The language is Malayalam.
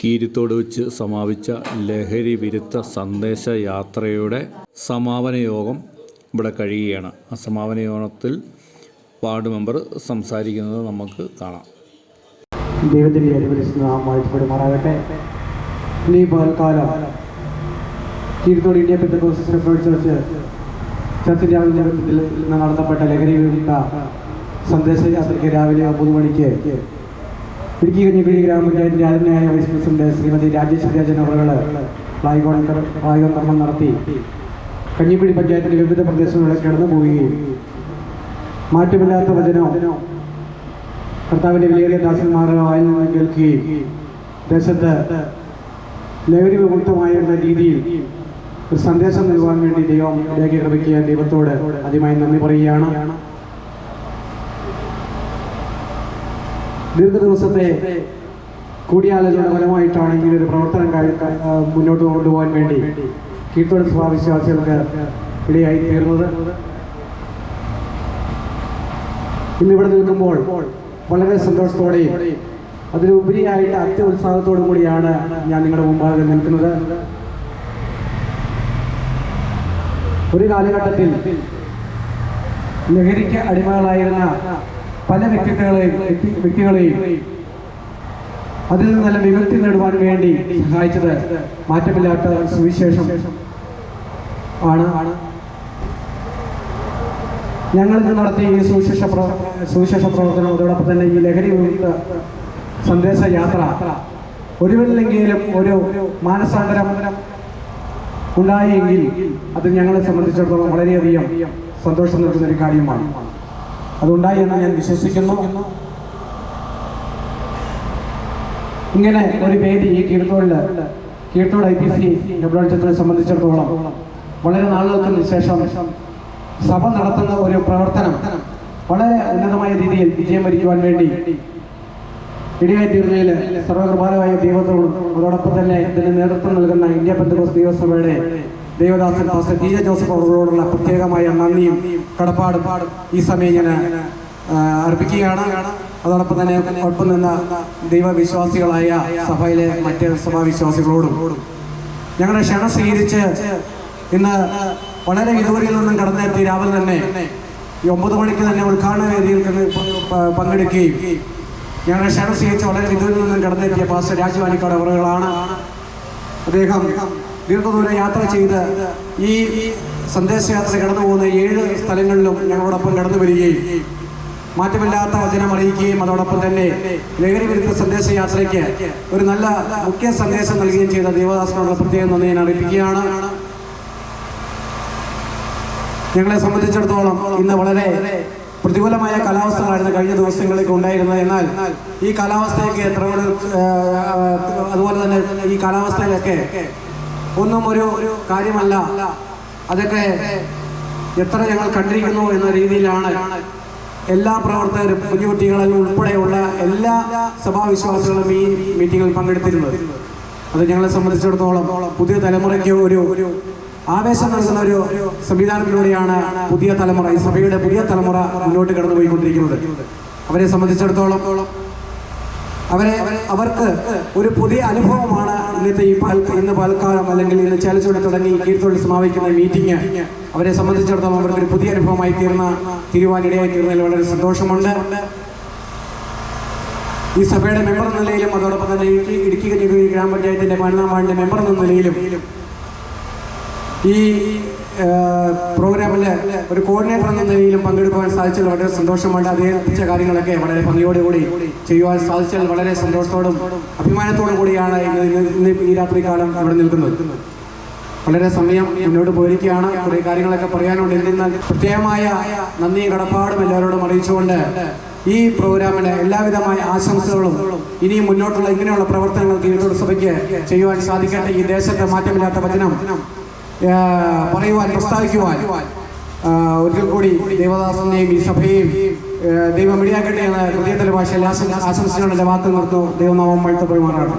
കീരിത്തോട് വെച്ച് സമാപിച്ച ലഹരി വിരുദ്ധ സന്ദേശ യാത്രയുടെ സമാപന യോഗം ഇവിടെ കഴിയുകയാണ്. ആ സമാപന യോഗത്തിൽ വാർഡ് മെമ്പർ സംസാരിക്കുന്നത് നമുക്ക് കാണാം. ദൈവത്തിന്റെ വാഴ്ത്തപ്പെടുമാറാകട്ടെ. ഇനി പകൽക്കാലം കീഴ്ത്തോട് ഇന്ത്യ ചർച്ച് ചർച്ചിന്റെ ഇന്ന് നടത്തപ്പെട്ട ലഹരി വിരുദ്ധ സന്ദേശ യാത്രയ്ക്ക് രാവിലെ ഒമ്പത് മണിക്ക് ഇടുക്കി കഞ്ഞിപ്പള്ളി ഗ്രാമപഞ്ചായത്തിന്റെ ആദരണയായ vice president Shrimati Rajesh Rajan flag flag നടത്തി. കഞ്ഞിക്കുഴി പഞ്ചായത്തിന്റെ വിവിധ പ്രദേശങ്ങളിൽ കടന്നു പോവുകയും മാറ്റമില്ലാത്ത വചനോ കർത്താവിന്റെ വിലയേറിയ ദാസന്മാരുടെ വായിൽ നിന്ന് കേൾക്കുകയും ദേശത്ത് ലഹരി രീതിയിൽ ഒരു സന്ദേശം നൽകുവാൻ വേണ്ടി ദൈവം ഇടയ്ക്ക് ദൈവത്തോട് ആദ്യമായി നന്ദി പറയുകയാണ്. ദീർഘദിവസത്തെ കൂടിയാലോചനയുടെ ഫലമായിട്ടാണ് ഇങ്ങനെ ഒരു പ്രവർത്തനം മുന്നോട്ട് കൊണ്ടുപോകാൻ വേണ്ടി കീഴ്ത്തോട് സഭാ വിശ്വാസികൾക്ക് ഇടയായി തീർന്നത്. ഇന്നിവിടെ നിൽക്കുമ്പോൾ വളരെ സന്തോഷത്തോടെയും അതിലുപരിയായിട്ട് അത്യുത്സാഹത്തോടും കൂടിയാണ് ഞാൻ നിങ്ങളുടെ മുമ്പാകെ നിൽക്കുന്നത്. ഒരു കാലഘട്ടത്തിൽ ലഹരിക്ക് അടിമകളായിരുന്ന പല വ്യക്തിത്വങ്ങളെയും വ്യക്തി- വ്യക്തികളെയും അതിൽ നിന്ന് നല്ല വിമുക്തി നേടുവാൻ വേണ്ടി സഹായിച്ചത് മാറ്റമില്ലാത്ത സുവിശേഷം ആണ്. ഞങ്ങൾ ഇന്ന് നടത്തിയ ഈ സുവിശേഷ സുവിശേഷ പ്രവർത്തനം അതോടൊപ്പം തന്നെ ഈ ലഹരി വിമുക്ത സന്ദേശ യാത്ര ഒരുവരിലെങ്കിലും ഒരു മാനസാന്തരം ഉണ്ടായെങ്കിൽ അത് ഞങ്ങളെ സംബന്ധിച്ചിടത്തോളം വളരെയധികം സന്തോഷം നൽകുന്ന ഒരു കാര്യമാണ്. അതുണ്ടായി എന്ന് ഞാൻ വിശ്വസിക്കുന്നു. ഇങ്ങനെ ഒരു വേദി ഈ കീഴ്ത്തോളിൽ കീഴ്ത്തോട് ഐ പി സി ഡബ്ല്യൂച്ചത്തിനെ സംബന്ധിച്ചിടത്തോളം വളരെ നാളുകൾക്ക് ശേഷം സഭ നടത്തുന്ന ഒരു പ്രവർത്തനം വളരെ ഉന്നതമായ രീതിയിൽ വിജയം വരിക്കുവാൻ വേണ്ടി ഇടയായി സർവകൃപാലമായ ദൈവത്തോടും അതോടൊപ്പം തന്നെ ഇതിന് നേതൃത്വം നൽകുന്ന ഇന്ത്യ പെന്തകോസ് ദൈവസഭയുടെ Devadasan pastor T J Joseph അവരോടുള്ള പ്രത്യേകമായ നന്ദിയും കടപ്പാടും ഈ സമയം ഞാൻ അർപ്പിക്കുകയാണ്. അതോടൊപ്പം തന്നെ ഒപ്പം നിന്ന ദൈവവിശ്വാസികളായ സഭയിലെ മറ്റ് സഭാവിശ്വാസികളോടും ഞങ്ങളുടെ ക്ഷണം സ്വീകരിച്ച് ഇന്ന് വളരെ വിദൂരയിൽ നിന്നും കടന്നെത്തി രാവിലെ തന്നെ ഈ ഒമ്പത് മണിക്ക് തന്നെ ഉദ്ഘാടന വേദിയിൽ പങ്കെടുക്കുകയും ഞങ്ങളുടെ ക്ഷണം സ്വീകരിച്ച് വളരെ വിദൂരിൽ നിന്നും കടന്നെത്തിയ പാസ്റ്റർ രാജവാനിക്കാട് അവറുകളാണ്. അദ്ദേഹം ദീർഘദൂര യാത്ര ചെയ്ത് ഈ സന്ദേശയാത്ര കടന്നു പോകുന്ന ഏഴ് സ്ഥലങ്ങളിലും ഞങ്ങളോടൊപ്പം കടന്നു വരികയും മാറ്റമില്ലാത്ത വചനം അറിയിക്കുകയും അതോടൊപ്പം തന്നെ ലഹരി വിരുദ്ധ സന്ദേശയാത്രയ്ക്ക് ഒരു നല്ല മുഖ്യ സന്ദേശം നൽകുകയും ചെയ്ത ദേവദാസനോട് പ്രത്യേകം നന്ദി ഞാൻ അറിയിക്കുകയാണ് ഞങ്ങളെ സംബന്ധിച്ചിടത്തോളം ഇന്ന് വളരെ പ്രതികൂലമായ കാലാവസ്ഥകളായിരുന്നു കഴിഞ്ഞ ദിവസങ്ങളിലേക്ക് ഉണ്ടായിരുന്നത്. എന്നാൽ ഈ കാലാവസ്ഥയൊക്കെ അതുപോലെ തന്നെ ഈ കാലാവസ്ഥയിലൊക്കെ ഒന്നും ഒരു കാര്യമല്ല. അതൊക്കെ എത്ര ഞങ്ങൾ കണ്ടിരിക്കുന്നു എന്ന രീതിയിലാണ് എല്ലാ പ്രവർത്തകരും കുഞ്ഞുകുട്ടികളും ഉൾപ്പെടെയുള്ള എല്ലാ സഭാവിശ്വാസികളും ഈ മീറ്റിങ്ങിൽ പങ്കെടുത്തിരുന്നത്. അത് ഞങ്ങളെ സംബന്ധിച്ചിടത്തോളം പുതിയ തലമുറയ്ക്ക് ഒരു ആവേശം നൽകുന്ന ഒരു സംവിധാനത്തിലൂടെയാണ് പുതിയ തലമുറ ഈ സഭയുടെ പുതിയ തലമുറ മുന്നോട്ട് കടന്നു പോയിക്കൊണ്ടിരിക്കുന്നത് അവരെ സംബന്ധിച്ചിടത്തോളം അവരെ അവർക്ക് ഒരു പുതിയ അനുഭവമാണ് ഇന്നത്തെ ഈ പാൽ ഇന്ന് പാൽക്കാലം അല്ലെങ്കിൽ ഇന്ന് ചേലച്ചോടി തുടങ്ങി കീഴ്ത്തൊഴിൽ സമാപിക്കുന്ന മീറ്റിംഗ് അവരെ സംബന്ധിച്ചിടത്തോളം അവർക്ക് ഒരു പുതിയ അനുഭവമായി തീർന്ന തിരുവാനിടയായി തീർന്നതിൽ വളരെ സന്തോഷമുണ്ട്. ഈ സഭയുടെ മെമ്പർ എന്ന നിലയിലും അതോടൊപ്പം തന്നെ ഇടുക്കി ഇടുക്കി ഗ്രാമപഞ്ചായത്തിന്റെ പതിനൊന്നാം വാർഡിന്റെ മെമ്പർ എന്ന നിലയിലും ഈ പ്രോഗ്രാമിൽ ഒരു കോർഡിനേറ്റർ എന്ന നിലയിലും പങ്കെടുക്കുവാൻ സാധിച്ചതിൽ വളരെ സന്തോഷമുണ്ട്. അദ്ദേഹത്തിച്ച കാര്യങ്ങളൊക്കെ വളരെ ഭംഗിയോടുകൂടി ചെയ്യുവാൻ സാധിച്ചതിൽ വളരെ സന്തോഷത്തോടും അഭിമാനത്തോടും കൂടിയാണ് ഇന്ന് ഈ രാത്രി കാലം ഇവിടെ നിൽക്കുന്നത്. വളരെ സമയം മുന്നോട്ട് പോയിരിക്കുകയാണ്. കുറേ കാര്യങ്ങളൊക്കെ പറയാനുണ്ട്. എന്നാൽ പ്രത്യേകമായ നന്ദി കടപ്പാടും എല്ലാവരോടും അറിയിച്ചുകൊണ്ട് ഈ പ്രോഗ്രാമിന് എല്ലാവിധമായ ആശംസകളും ഇനിയും മുന്നോട്ടുള്ള ഇങ്ങനെയുള്ള പ്രവർത്തനങ്ങൾ തിരുവനന്തപുരം സഭയ്ക്ക് ചെയ്യുവാൻ സാധിക്കട്ടെ. ഈ ദേശത്തെ മാറ്റമില്ലാത്ത വചനം പറയുവാൻ പ്രസ്താവിക്കുവാൻ ഒരിക്കൽ കൂടി ദേവദാസനെയും ഈ സഭയെയും ദൈവം ഇടിയാക്കട്ടെ എന്ന ഹൃദയത്തിലെ ഭാഷയിൽ ആശംസിച്ചുകൊണ്ട് എന്റെ വാക്കുകൾ നിർത്തുന്നു. ദൈവനാമം വാഴ്ത്തപ്പെടുമാറാണ്